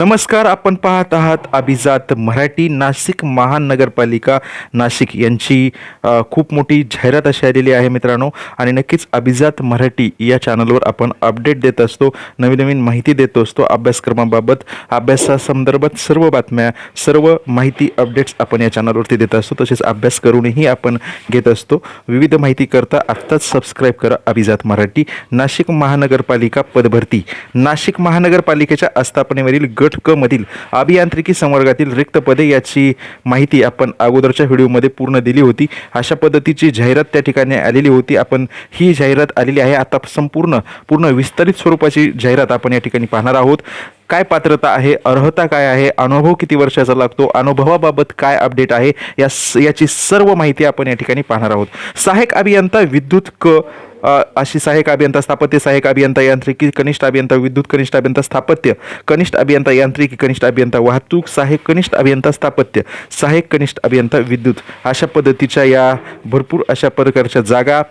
नमस्कार आपण पाहत आहात अभिजात मराठी नाशिक महानगरपालिका. नाशिक यांची खूप मोठी जाहिरात अशी आलेली आहे मित्रांनो. आणि नक्कीच अभिजात मराठी या चॅनलवर आपण अपडेट देत असतो नवीन नवीन माहिती देत असतो अभ्यासक्रमाबाबत. अभ्यासासंदर्भात सर्व बातम्या सर्व माहिती अपडेट्स आपण या चॅनलवरती देत असतो. तसेच अभ्यास करूनही आपण घेत असतो. विविध माहिती करता आत्ताच सबस्क्राईब करा अभिजात मराठी. नाशिक महानगरपालिका पदभरती. नाशिक महानगरपालिकेच्या आस्थापनेवरील गट क मधील अभियांत्रिकी संवर्गातील रिक्त पदे याची माहिती आपण अगोदरच्या व्हिडिओमध्ये पूर्ण दिली होती. अशा पद्धतीची जाहिरात त्या ठिकाणी आलेली होती. आपण ही जाहिरात आलेली आहे. आता संपूर्ण पूर्ण विस्तारित स्वरूपाची जाहिरात आपण या ठिकाणी पाहणार आहोत. काय पात्रता आहे? अर्हता काय आहे? अनुभव किती वर्षाचा लागतो? अनुभवाबाबत काय अपडेट आहे? या याची सर्व माहिती आपण या ठिकाणी पाहणार आहोत. सहाय्यक अभियंता विद्युत क अशी सहाय्यक अभियंता स्थापत्य सहाय्यक अभियंता यांत्रिकी कनिष्ठ अभियंता विद्युत कनिष्ठ अभियंता स्थापत्य कनिष्ठ अभियंता यांत्रिकी कनिष्ठ अभियंता वाहतूक सहाय्यक कनिष्ठ अभियंता स्थापत्य सहाय्यक कनिष्ठ अभियंता विद्युत. अशा पद्धतीच्या या भरपूर अशा प्रकारच्या जागा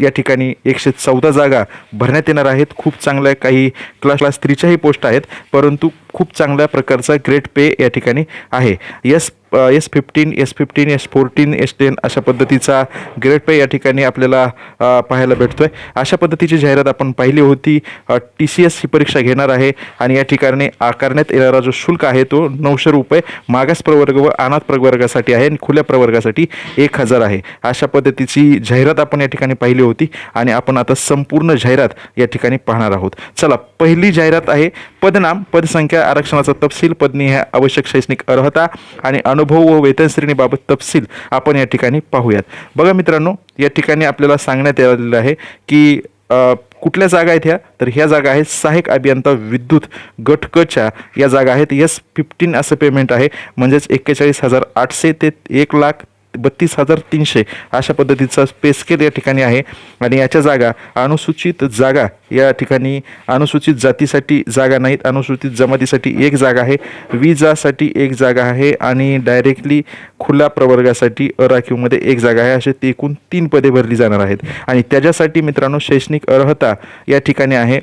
या ठिकाणी एकशे चौदा जागा भरण्यात येणार आहेत. खूप चांगल्या काही क्लास क्लास थ्रीच्याही पोस्ट आहेत. परंतु खूप चांगल्या प्रकारचा ग्रेट पे या ठिकाणी आहे. Yes S fifteen S fifteen S fourteen S ten अशा पद्धतीचा ग्रेड पे या ठिकाणी आपल्याला uh, पाहायला भेटतो आहे अशा पद्धतीची जाहिरात आपण पाहिली होती टी सी एस ही परीक्षा घेणार आहे आणि या ठिकाणी आकारण्यात येणारा जो शुल्क आहे तो नऊशे रुपये मागास प्रवर्ग व अनाथ प्रवर्गासाठी आहे आणि खुल्या प्रवर्गासाठी एक हजार आहे. अशा पद्धतीची जाहिरात आपण या ठिकाणी पाहिली होती आणि आपण आता संपूर्ण जाहिरात या ठिकाणी पाहणार आहोत. चला पहिली जाहिरात आहे. पदनाम पदसंख्या आरक्षणाचा तपशील पदनी ह्या आवश्यक शैक्षणिक अर्हता आणि अनुभव व वेतन श्रेणीबाबत तपशील आपण या ठिकाणी पाहूयात. बघा मित्रांनो या ठिकाणी आपल्याला सांगण्यात आलेलं आहे की कुठल्या जागा आहेत ह्या? तर ह्या जागा आहेत सहाय्यक अभियंता विद्युत गटकच्या. या जागा आहेत. यस फिफ्टीन असं पेमेंट आहे. म्हणजेच एक्केचाळीस हजार आठशे ते एक लाख बत्तीस हजार तीनशे अशा पद्धतीचा पे स्केल या ठिकाणी आहे. आणि याच्या जागा अनुसूचित जागा या ठिकाणी अनुसूचित जातीसाठी जागा नाहीत अनुसूचित जमातीसाठी एक जागा आहे. विजासाठी एक जागा आहे आणि डायरेक्टली खुल्या प्रवर्गासाठी अराखीवमध्ये एक जागा आहे. असे एकूण तीन पदे भरली जाणार आहेत. आणि त्याच्यासाठी मित्रांनो शैक्षणिक अर्हता या ठिकाणी आहे.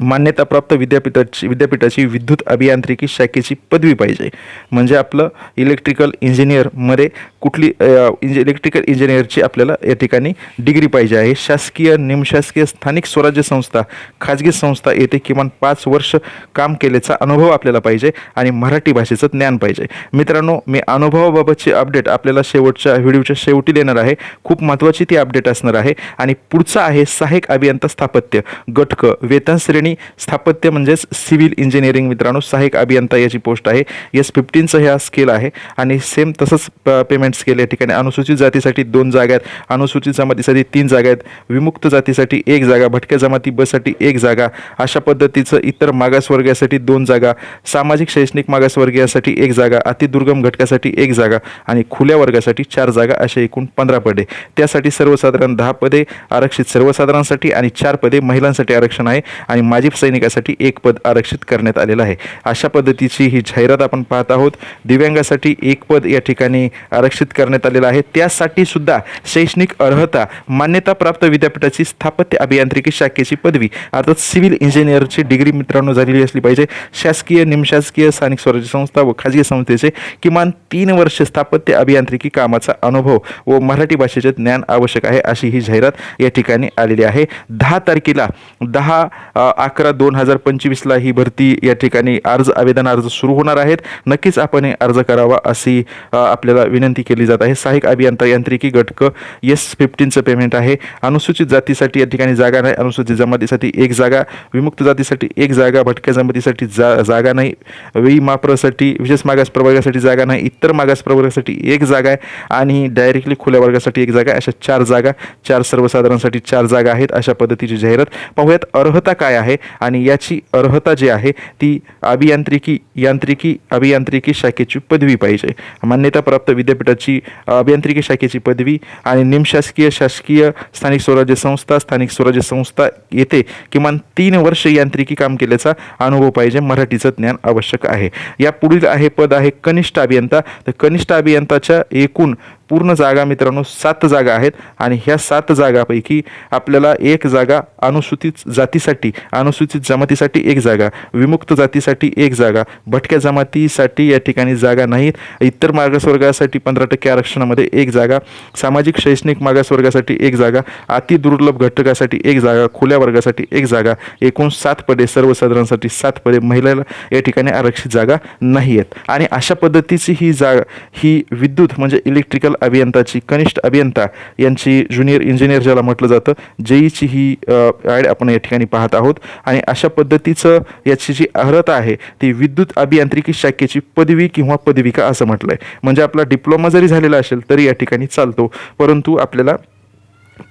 मान्यताप्राप्त विद्यापीठाची विद्यापीठाची विद्युत अभियांत्रिकी शाखेची पदवी पाहिजे. म्हणजे आपलं इलेक्ट्रिकल इंजिनियरमध्ये कुठली इंज इलेक्ट्रिकल इंजिनियरची आपल्याला या ठिकाणी डिग्री पाहिजे आहे. शासकीय निमशासकीय स्थानिक स्वराज्य संस्था खाजगी संस्था येथे किमान पाच वर्ष काम केल्याचा अनुभव आपल्याला पाहिजे आणि मराठी भाषेचं ज्ञान पाहिजे. मित्रांनो मी अनुभवाबाबतची अपडेट आपल्याला शेवटच्या व्हिडिओच्या शेवटी देणार आहे. खूप महत्त्वाची ती अपडेट असणार आहे. आणि पुढचा आहे सहाय्यक अभियंता स्थापत्य गटक वेतन श्रेणी स्थापत्य म्हणजेच सिव्हिल इंजिनिअरिंग मित्रांनो सहाय्यक अभियंता याची पोस्ट आहे. एस फिफ्टीनचं ह्या स्केल आहे आणि सेम तसंच पेमेंट स्केल या ठिकाणी. अनुसूचित जातीसाठी दोन जागा आहेत. अनुसूचित जमातीसाठी तीन जागा आहेत. विमुक्त जातीसाठी एक जागा भटक्या जमाती बससाठी एक जागा. अशा पद्धतीचं इतर मागासवर्गीयासाठी दोन जागा. सामाजिक शैक्षणिक मागासवर्गीयासाठी एक जागा. अतिदुर्गम घटकासाठी एक जागा. आणि खुल्या वर्गासाठी चार जागा अशा एकूण पंधरा पदे. त्यासाठी सर्वसाधारण दहा पदे आरक्षित सर्वसाधारणसाठी आणि चार पदे महिलांसाठी आरक्षण आहे. आणि माजी सैनिकासाठी एक पद आरक्षित करण्यात आलेलं आहे. अशा पद्धतीची ही जाहिरात आपण पाहत आहोत. दिव्यांगासाठी एक पद या ठिकाणी आरक्षित करण्यात आलेलं आहे. त्यासाठी सुद्धा शैक्षणिक अर्हता मान्यताप्राप्त विद्यापीठाची स्थापत्य अभियांत्रिकी शाखेची पदवी अर्थात सिव्हिल इंजिनियरची डिग्री मित्रांनो झालेली असली पाहिजे. शासकीय निमशासकीय स्थानिक स्वराज्य संस्था व खाजगी संस्थेचे किमान तीन वर्ष स्थापत्य अभियांत्रिकी कामाचा अनुभव व मराठी भाषेचे ज्ञान आवश्यक आहे अशी ही जाहिरात या ठिकाणी आलेली आहे. दहा तारखेला दहा अकरा दोन हजार पंचवीसला ही भरती या ठिकाणी अर्ज आवेदन अर्ज सुरू होणार आहेत. नक्कीच आपण हे अर्ज करावा अशी आपल्याला विनंती केली जात आहे. सहाय्यक अभियंता यांत्रिकी घटक एस फिफ्टीनचं पेमेंट आहे. अनुसूचित जातीसाठी या ठिकाणी जागा नाही. अनुसूचित जमातीसाठी एक जागा. विमुक्त जातीसाठी एक जागा. भटक्या जमातीसाठी जा जागा नाही. वेई माप्रसाठी विशेष मागास प्रवर्गासाठी जागा नाही. इतर मागास प्रवर्गासाठी एक जागा आहे. आणि डायरेक्टली खुल्या वर्गासाठी एक जागा. अशा चार जागा चार सर्वसाधारणसाठी चार जागा आहेत अशा पद्धतीची जाहिरात. पाहूयात अर्हता काय आहे? आणि याची अर्हता जी आहे ती अभियांत्रिकी यांत्रिकी अभियांत्रिकी शाखेची पदवी पाहिजे. मान्यताप्राप्त विद्यापीठाची अभियांत्रिकी शाखेची पदवी आणि निमशासकीय शासकीय स्थानिक स्वराज्य संस्था स्थानिक स्वराज्य संस्था येथे किमान तीन वर्ष यांत्रिकी काम केल्याचा अनुभव पाहिजे मराठीचं ज्ञान आवश्यक आहे. या पुढील आहे पद आहे कनिष्ठ अभियंता. तर कनिष्ठ अभियंताच्या एकूण पूर्ण जागा मित्रांनो सात जागा आहेत आणि ह्या सात जागापैकी आपल्याला एक जागा अनुसूचित जातीसाठी अनुसूचित जमातीसाठी एक जागा विमुक्त जातीसाठी एक जागा भटक्या जमातीसाठी या ठिकाणी जागा नाहीत. इतर मागासवर्गासाठी पंधरा टक्के आरक्षणामध्ये एक जागा सामाजिक शैक्षणिक मागासवर्गासाठी एक जागा अति दुर्लभ घटकासाठी एक जागा खुल्या वर्गासाठी एक जागा एकूण सात पदे सर्वसाधारणसाठी सात पदे महिलेला या ठिकाणी आरक्षित जागा नाही आहेत आणि अशा पद्धतीची ही जागा ही विद्युत म्हणजे इलेक्ट्रिकल अभियंताची कनिष्ठ अभियंता यांची ज्युनियर इंजिनियर ज्याला म्हटलं जातं जेईची ही ॲड आपण या ठिकाणी पाहत आहोत. आणि अशा पद्धतीचं याची जी अर्हता आहे ती विद्युत अभियांत्रिकी शाखेची पदवी किंवा पदविका असं म्हटलं आहे म्हणजे आपला डिप्लोमा जरी झालेला असेल तरी या ठिकाणी चालतो. परंतु आपल्याला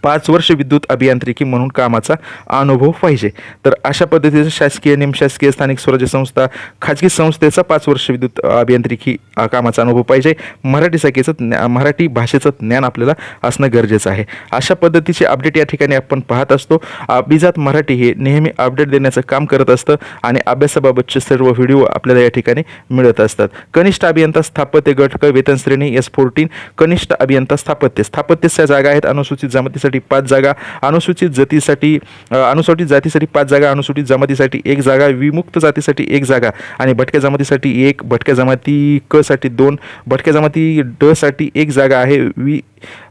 पाच वर्ष विद्युत अभियांत्रिकी म्हणून कामाचा अनुभव पाहिजे. तर अशा पद्धतीचं शासकीय निमशासकीय स्थानिक स्वराज्य संस्था खाजगी संस्थेचा पाच वर्ष विद्युत अभियांत्रिकी कामाचा अनुभव पाहिजे. मराठी शाखेचं ज्ञा मराठी भाषेचं ज्ञान आपल्याला असणं गरजेचं आहे. अशा पद्धतीचे अपडेट या ठिकाणी आपण पाहत असतो. अभिजात मराठी हे नेहमी अपडेट देण्याचं काम करत असतं आणि अभ्यासाबाबतचे सर्व व्हिडिओ आपल्याला या ठिकाणी मिळत असतात. कनिष्ठ अभियंता स्थापत्य गट क वेतन श्रेणी एस फोर्टीन कनिष्ठ अभियंता स्थापत्य. स्थापत्यच्या जागा आहेत. अनुसूचित जमातीसाठी पाच जागा अनुसूचित जातीसाठी अनुसूचित जातीसाठी पाच जागा अनुसूचित जमातीसाठी एक जागा विमुक्त जातीसाठी एक जागा आणि भटक्या जमातीसाठी एक भटक्या जमाती क साठी दोन भटक्या जमाती ड साठी एक जागा आहे. वि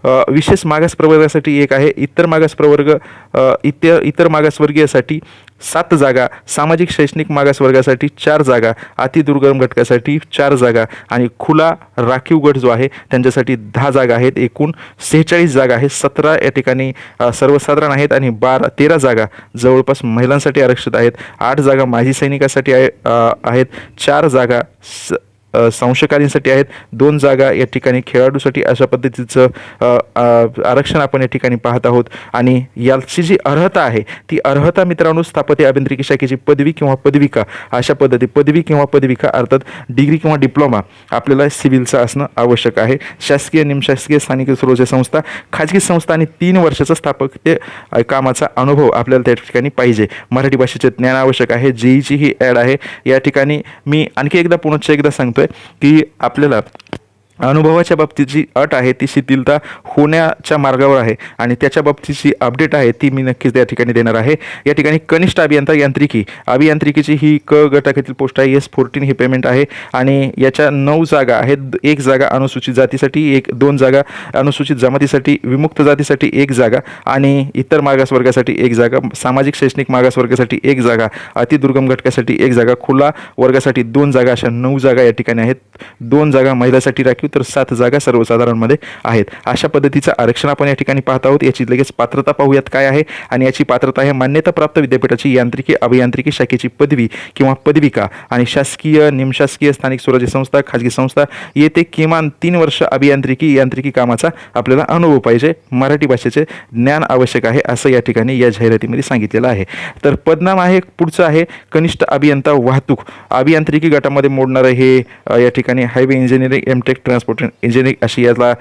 विशेष मागास प्रवर्गासाठी एक आहे. इतर मागास प्रवर्ग इतर इतर मागासवर्गीयसाठी सात जागा सामाजिक शैक्षणिक मागासवर्गासाठी चार जागा अतिदुर्गम घटकासाठी चार जागा आणि खुला राखीव गट जो आहे त्यांच्यासाठी दहा जागा आहेत. एकूण सेहेचाळीस जागा आहेत. सतरा या ठिकाणी सर्वसाधारण आहेत आणि बारा तेरा जागा जवळपास महिलांसाठी आरक्षित आहेत. आठ जागा माजी सैनिकासाठी आहे आहेत. चार जागा स संशयकारींसाठी आहेत. दोन जागा या ठिकाणी खेळाडूसाठी अशा पद्धतीचं आरक्षण आपण या ठिकाणी पाहत आहोत. आणि याची जी अर्हता आहे ती अर्हता मित्रांनो स्थापत्य अभियांत्रिकी शाखेची पदवी किंवा पदविका अशा पद्धती पदवी किंवा पदविका अर्थात डिग्री किंवा डिप्लोमा आपल्याला सिव्हिलचं असणं आवश्यक आहे. शासकीय निमशासकीय स्थानिक स्वराज्य संस्था खाजगी संस्था आणि तीन वर्षाचा स्थापत्य कामाचा अनुभव आपल्याला त्या ठिकाणी पाहिजे. मराठी भाषेचे ज्ञान आवश्यक आहे. जेईची ही ॲड आहे. या ठिकाणी मी आणखी एकदा पुनश्च एकदा सांगतोय. की आपल्याला अनुभवाच्या बाबतीत अट आहे ती शिथिलता होण्याच्या मार्गावर आहे आणि त्याच्या बाबतीची अपडेट आहे ती मी नक्कीच त्या ठिकाणी देणार आहे. या ठिकाणी कनिष्ठ अभियंता यांत्रिकी अभियांत्रिकीची ही क गटाखातील पोस्ट आहे एस फोर्टीन ही पेमेंट आहे आणि याच्या नऊ जागा आहेत. एक जागा अनुसूचित जातीसाठी एक दोन जागा अनुसूचित जमातीसाठी विमुक्त जातीसाठी एक जागा आणि इतर मागासवर्गासाठी एक जागा सामाजिक शैक्षणिक मागासवर्गासाठी एक जागा अतिदुर्गम घटकासाठी एक जागा खुला वर्गासाठी दोन जागा अशा नऊ जागा या ठिकाणी आहेत. दोन जागा महिलासाठी राखीव तर सात जागा सर्वसाधारणमध्ये आहेत. अशा पद्धतीचं आरक्षण आपण या ठिकाणी पाहत आहोत. याची लगेच पात्रता पाहूयात काय आहे आणि याची पात्रता आहे मान्यताप्राप्त विद्यापीठाची यांत्रिकी अभियांत्रिकी शाखेची पदवी किंवा पदविका. आणि शासकीय निमशासकीय स्थानिक स्वराज्य संस्था खाजगी संस्था येथे किमान तीन वर्ष अभियांत्रिकी यांत्रिकी कामाचा आपल्याला अनुभव पाहिजे. मराठी भाषेचे ज्ञान आवश्यक आहे असं या ठिकाणी या जाहिरातीमध्ये सांगितलेलं आहे. तर पदनाम आहे पुढचं आहे कनिष्ठ अभियंता वाहतूक. अभियांत्रिकी गटामध्ये मोडणारं हे या ठिकाणी highway engineering M Tech transport engineering अशी याला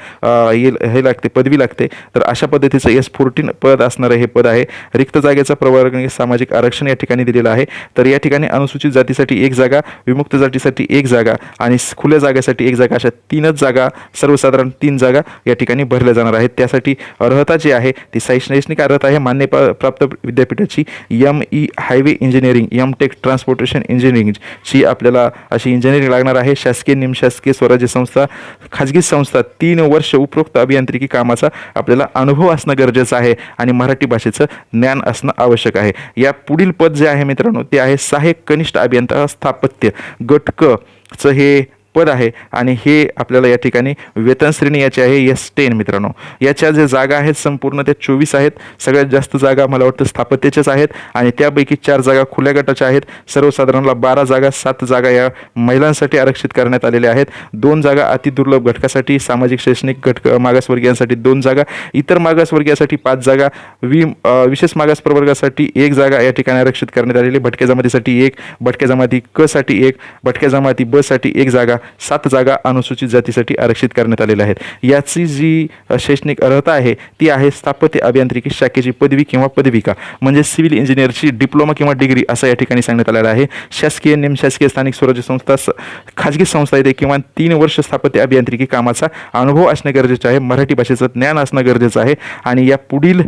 हे लागते पदवी लागते. तर अशा पद्धतीचं एस फोर्टीन पद असणारं हे पद आहे. रिक्त जागेचा प्रवर्ग सामाजिक आरक्षण या ठिकाणी दिलेलं आहे. तर या ठिकाणी अनुसूचित जातीसाठी एक जागा विमुक्त जातीसाठी एक जागा आणि खुल्या जागेसाठी एक जागा अशा तीनच जागा सर्वसाधारण तीन जागा या ठिकाणी भरल्या जाणार आहेत. त्यासाठी अर्हता जी आहे ती शैक्षणिक अर्हता आहे. मान्य प्राप्त विद्यापीठाची M E highway engineering M Tech transportation इंजिनिअरिंगची आपल्याला अशी इंजिनिअरिंग लागणार आहे. शासकीय निमशासकीय स्वराज्य संस्था खाजगी संस्था तीन वर्ष उपरोक्त अभियांत्रिकी कामाचा आपल्याला अनुभव असणं गरजेचं आहे आणि मराठी भाषेचं ज्ञान असणं आवश्यक आहे. या पुढील पद जे आहे मित्रांनो ते आहे सहाय्यक कनिष्ठ अभियंता स्थापत्य. गटकचं हे पद आहे आणि हे आपल्याला या ठिकाणी वेतन श्रेणी याची आहे एस टेन मित्रांनो. याच्या जे जागा आहेत संपूर्ण त्या चोवीस आहेत. सगळ्यात जास्त जागा मला वाटतं स्थापत्याच्याच आहेत आणि त्यापैकी चार जागा खुल्या गटाच्या आहेत. सर्वसाधारणला बारा जागा सात जागा या महिलांसाठी आरक्षित करण्यात आलेल्या आहेत. दोन जागा अतिदुर्लभ घटकासाठी सामाजिक शैक्षणिक घटक मागासवर्गीयांसाठी दोन जागा इतर मागासवर्गीयासाठी पाच जागा वि विशेष मागास प्रवर्गासाठी एक जागा या ठिकाणी आरक्षित करण्यात आलेली. भटक्या जमातीसाठी एक भटक्या जमाती क साठी एक भटक्या जमाती ब साठी एक जागा. सात जागा अनुसूचित जातीसाठी आरक्षित करण्यात आलेल्या आहेत. याची जी शैक्षणिक अर्हता आहे ती आहे स्थापत्य अभियांत्रिकी शाखेची पदवी किंवा पदविका. म्हणजे सिव्हिल इंजिनिअरची डिप्लोमा किंवा डिग्री असं या ठिकाणी सांगण्यात आलेलं आहे. शासकीय निमशासकीय स्थानिक स्वराज्य संस्था स- खाजगी संस्था येथे किमान तीन वर्ष स्थापत्य अभियांत्रिकी कामाचा अनुभव असणे गरजेचे आहे. मराठी भाषेचं ज्ञान असणं गरजेचं आहे. आणि या पुढील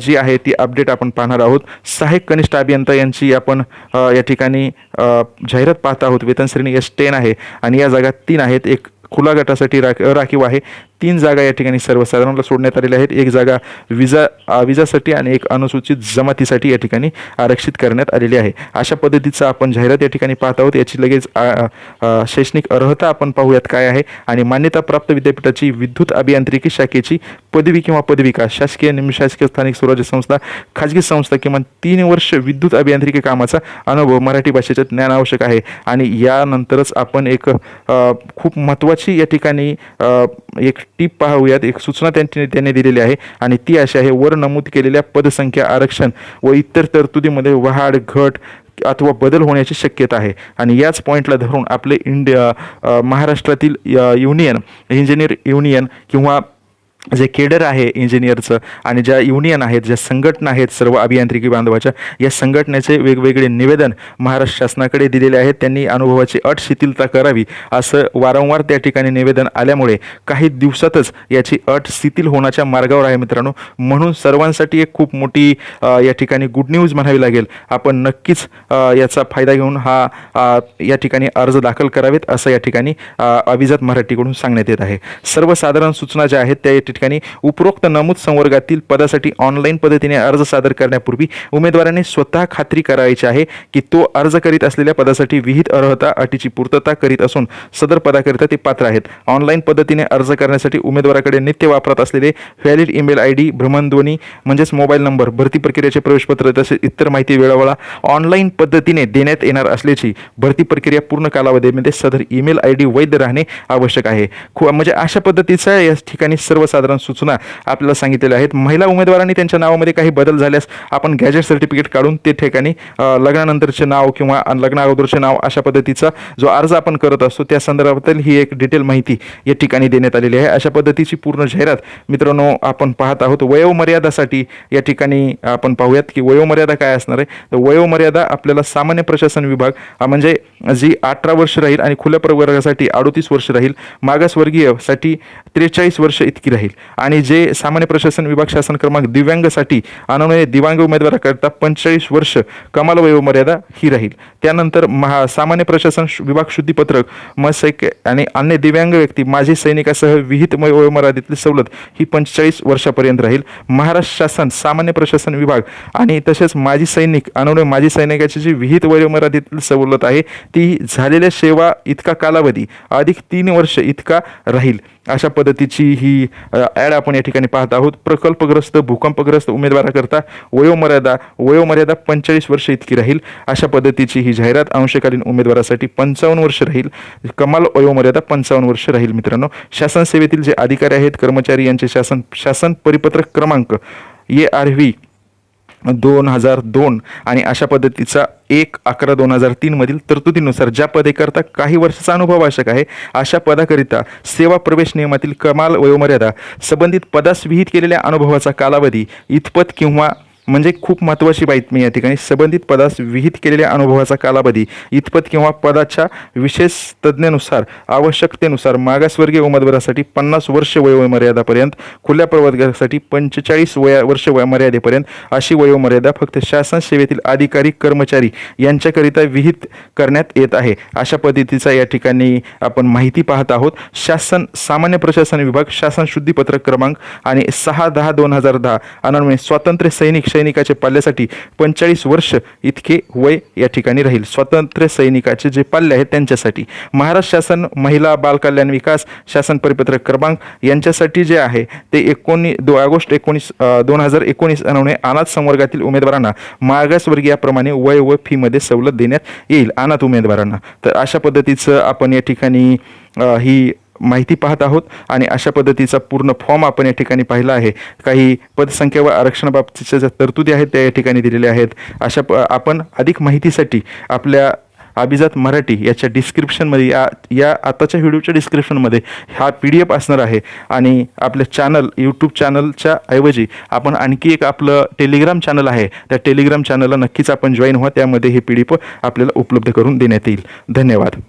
जी आहे ती अपडेट आपण पाहणार आहोत. सहाय्यक कनिष्ठ अभियंता यांची आपण या ठिकाणी जाहिरात पाहत आहोत. वेतन श्रेणी एस टेन आहे आणि या जागा तीन आहेत. एक खुला गटासाठी राख राखीव आहे. तीन जागा या ठिकाणी सर्वसाधारणला सोडण्यात आलेल्या आहेत. एक जागा विजा विजासाठी आणि एक अनुसूचित जमातीसाठी या ठिकाणी आरक्षित करण्यात आलेली आहे. अशा पद्धतीचा आपण जाहिरात या ठिकाणी पाहत आहोत. याची लगेच शैक्षणिक अर्हता आपण पाहूयात काय आहे आणि मान्यताप्राप्त विद्यापीठाची विद्युत अभियांत्रिकी शाखेची पदवी किंवा पदविका शासकीय निमशासकीय स्थानिक स्वराज्य संस्था खाजगी संस्था किमान तीन वर्ष विद्युत अभियांत्रिकी कामाचा अनुभव मराठी भाषेचं ज्ञान आवश्यक आहे. आणि यानंतरच आपण एक खूप महत्त्वाची या ठिकाणी एक टीप पाहूयात. एक सूचना त्यांनी त्यांनी दिलेली आहे. आणि ती अशी आहे वर नमूद केलेल्या पदसंख्या आरक्षण व इतर तरतुदीमध्ये वाढ घट अथवा बदल होण्याची शक्यता आहे. आणि याच पॉईंटला धरून आपले इंडिया महाराष्ट्रातील युनियन इंजिनियर युनियन किंवा जे केडर आहे इंजिनियरचं आणि ज्या युनियन आहेत ज्या संघटना आहेत सर्व अभियांत्रिकी बांधवाच्या या संघटनेचे वेगवेगळे निवेदन महाराष्ट्र शासनाकडे दिलेले आहेत. त्यांनी अनुभवाची अट शिथिलता करावी असं वारंवार त्या ठिकाणी निवेदन आल्यामुळे काही दिवसातच याची अट शिथिल होण्याच्या मार्गावर आहे मित्रांनो. म्हणून सर्वांसाठी एक खूप मोठी या ठिकाणी गुड न्यूज म्हणावी लागेल. आपण नक्कीच याचा फायदा घेऊन हा या ठिकाणी अर्ज दाखल करावेत असं या ठिकाणी अभिजात मराठीकडून सांगण्यात येत आहे. सर्वसाधारण सूचना ज्या आहेत त्या ठिकाणी उपरोक्त नमूद संवर्गातील पदासाठी ऑनलाईन पद्धतीने अर्ज सादर करण्यापूर्वी उमेदवाराने स्वतः खात्री करायची आहे की तो अर्ज करीत असलेल्या पदासाठी विहित अर्हता अटीची पूर्तता करीत असून सदर पदाकरिता ते पात्र आहेत. ऑनलाईन पद्धतीने अर्ज करण्यासाठी उमेदवाराकडे नित्य वापरत असलेले व्हॅलिड ईमेल आय डी भ्रमणध्वनी म्हणजेच मोबाईल नंबर भरती प्रक्रियेचे प्रवेशपत्र तसेच इतर माहिती वेळोवेळा ऑनलाईन पद्धतीने देण्यात येणार असल्याची भरती प्रक्रिया पूर्ण कालावधीमध्ये सदर ईमेल आय डी वैध राहणे आवश्यक आहे. खू म्हणजे अशा पद्धतीचा या ठिकाणी सर्वसाधारण सूचना आपल्याला सांगितलेल्या आहेत. महिला उमेदवारांनी त्यांच्या नावामध्ये काही बदल झाल्यास आपण गॅजेट सर्टिफिकेट काढून ते ठिकाणी लग्नानंतरचे नाव किंवा लग्ना अगोदरचे नाव अशा पद्धतीचा जो अर्ज आपण करत असतो त्या संदर्भातील ही एक डिटेल माहिती या ठिकाणी देण्यात आलेली आहे. अशा पद्धतीची पूर्ण जाहिरात मित्रांनो आपण पाहत आहोत. वयोमर्यादासाठी या ठिकाणी आपण पाहूयात की वयोमर्यादा काय असणार आहे? तर वयोमर्यादा आपल्याला सामान्य प्रशासन विभाग म्हणजे जी अठरा वर्ष राहील आणि खुल्या प्रवर्गासाठी अडोतीस वर्ष राहील मागासवर्गीयसाठी त्रेचाळीस वर्ष इतकी राहील. आणि जे सामान्य प्रशासन विभाग शासन क्रमांक दिव्यांगसाठी अनन्वय दिव्यांग उमेदवाराकरता पंचेचाळीस वर्ष कमाल वयोमर्यादा ही राहील. त्यानंतर महा सामान्य प्रशासन विभाग शुद्धीपत्रक मसैक आणि अन्य दिव्यांग व्यक्ती माजी सैनिकासह विहित वय- वयोमर्यादेतली सवलत ही पंचेचाळीस वर्षापर्यंत राहील. महाराष्ट्र शासन सामान्य प्रशासन विभाग आणि तसेच माजी सैनिक अनन्वय माजी सैनिकाची जी विहित वयोमर्यादेतील सवलत आहे ती झालेल्या सेवा इतका कालावधी अधिक तीन वर्ष इतका राहील. अशा पद्धतीची ही ॲड आपण या ठिकाणी पाहत आहोत. प्रकल्पग्रस्त भूकंपग्रस्त उमेदवाराकरता वयोमर्यादा वयोमर्यादा पंचेचाळीस वर्ष इतकी राहील. अशा पद्धतीची ही जाहिरात अंशकालीन उमेदवारासाठी पंचावन्न वर्ष राहील. कमाल वयोमर्यादा पंचावन्न वर्ष राहील मित्रांनो. शासन सेवेतील जे अधिकारी आहेत कर्मचारी यांचे शासन शासन परिपत्रक क्रमांक ए आर व्ही दोन हजार दोन आणि अशा पद्धतीचा एक अकरा दोन हजार तीनमधील तरतुदीनुसार ज्या पदेकरता काही वर्षाचा अनुभव आवश्यक आहे अशा पदाकरिता सेवा प्रवेश नियमातील कमाल वयोमर्यादा संबंधित पदास विहित केलेल्या अनुभवाचा कालावधी इतपत किंवा म्हणजे खूप महत्त्वाची बातमी या ठिकाणी. संबंधित पदास विहित केलेल्या अनुभवाचा कालावधी इतपत किंवा पदाच्या विशेष तज्ज्ञानुसार आवश्यकतेनुसार मागासवर्गीय उमेदवारासाठी पन्नास वर्ष वयोमर्यादापर्यंत खुल्या प्रवर्गासाठी पंचेचाळीस वया वर्ष वयोमर्यादेपर्यंत अशी वयोमर्यादा फक्त शासन सेवेतील अधिकारी कर्मचारी यांच्याकरिता विहित करण्यात येत आहे. अशा पद्धतीचा या ठिकाणी आपण माहिती पाहत आहोत. शासन सामान्य प्रशासन विभाग शासन शुद्धीपत्रक क्रमांक आणि सहा दहा दोन हजार दहा अनुन्वये स्वातंत्र्य सैनिक सैनिकाचे पाल्यासाठी पंचेचाळीस वर्ष इतके वय या ठिकाणी राहील. स्वातंत्र्य सैनिकाचे जे पाल्य आहेत त्यांच्यासाठी. महाराष्ट्र शासन महिला बालकल्याण विकास शासन परिपत्रक क्रमांक यांच्यासाठी जे आहे ते एकोणी दो ऑगस्ट एकोणीस दोन हजार एकोणीस अनुने अनाथ संवर्गातील उमेदवारांना मागासवर्गीयाप्रमाणे वय व फीमध्ये सवलत देण्यात येईल. अनाथ उमेदवारांना. तर अशा पद्धतीचं आपण या ठिकाणी ही माहिती पाहत आहोत आणि अशा पद्धतीचा पूर्ण फॉर्म आपण या ठिकाणी पाहिला आहे. काही पदसंख्या व आरक्षणाबाबतीच्या ज्या तरतुदी आहेत त्या या ठिकाणी दिलेल्या आहेत. अशा प आपण अधिक माहितीसाठी आपल्या अभिजात मराठी याच्या डिस्क्रिप्शनमध्ये या या आताच्या व्हिडिओच्या डिस्क्रिप्शनमध्ये हा पी डी एफ असणार आहे. आणि आपल्या चॅनल यूट्यूब चॅनलच्या ऐवजी आपण आणखी एक आपलं टेलिग्राम चॅनल आहे. त्या टेलिग्राम चॅनलला नक्कीच आपण जॉईन व्हा. त्यामध्ये हे पी डी एफ आपल्याला उपलब्ध करून देण्यात येईल. धन्यवाद.